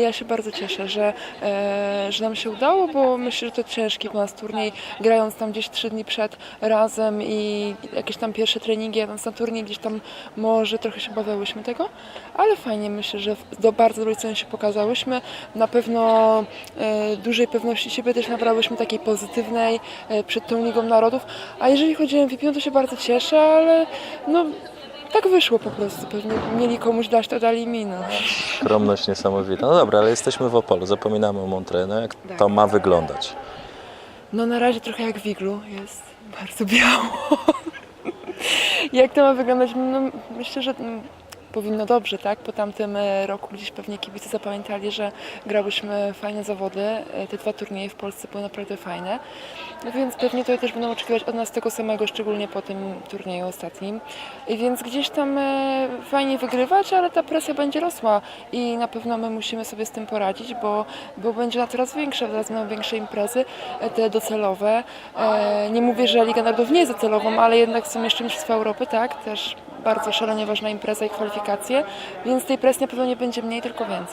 ja się bardzo cieszę, że, e, że nam się udało, bo myślę, że to ciężki dla nas turniej, grając tam gdzieś trzy dni przed razem i jakieś tam pierwsze treningi, jadąc na turniej, gdzieś tam może trochę się bawiałyśmy tego, ale fajnie myślę, że do bardzo dobrej strony się pokazałyśmy. Na pewno e, dużej pewności siebie też nabrałyśmy takiej pozytywnej e, przed tą Ligą Narodów, a jeżeli chodzi o MVP, no to się bardzo cieszę, ale no tak wyszło po prostu. Pewnie mieli komuś dać, to dali mi. No. Skromność niesamowita. No dobra, ale jesteśmy w Opolu, zapominamy o Montreux. No jak Tak. to ma wyglądać? no na razie trochę jak w iglu, jest bardzo biało. jak to ma wyglądać? No, myślę, że mm, powinno dobrze, tak? Po tamtym e, roku gdzieś pewnie kibice zapamiętali, że grałyśmy fajne zawody. E, Te dwa turnieje w Polsce były naprawdę fajne. No Więc pewnie tutaj też będą oczekiwać od nas tego samego, szczególnie po tym turnieju ostatnim. I Więc gdzieś tam e, fajnie wygrywać, ale ta presja będzie rosła i na pewno my musimy sobie z tym poradzić, bo, bo będzie na coraz większa, teraz będą większe imprezy, te docelowe. Nie mówię, że Liga Narodów nie jest docelową, ale jednak są jeszcze Mistrzostwa Europy, tak? Też bardzo szalenie ważna impreza i kwalifikacje, więc tej presji na pewno nie będzie mniej, tylko więcej.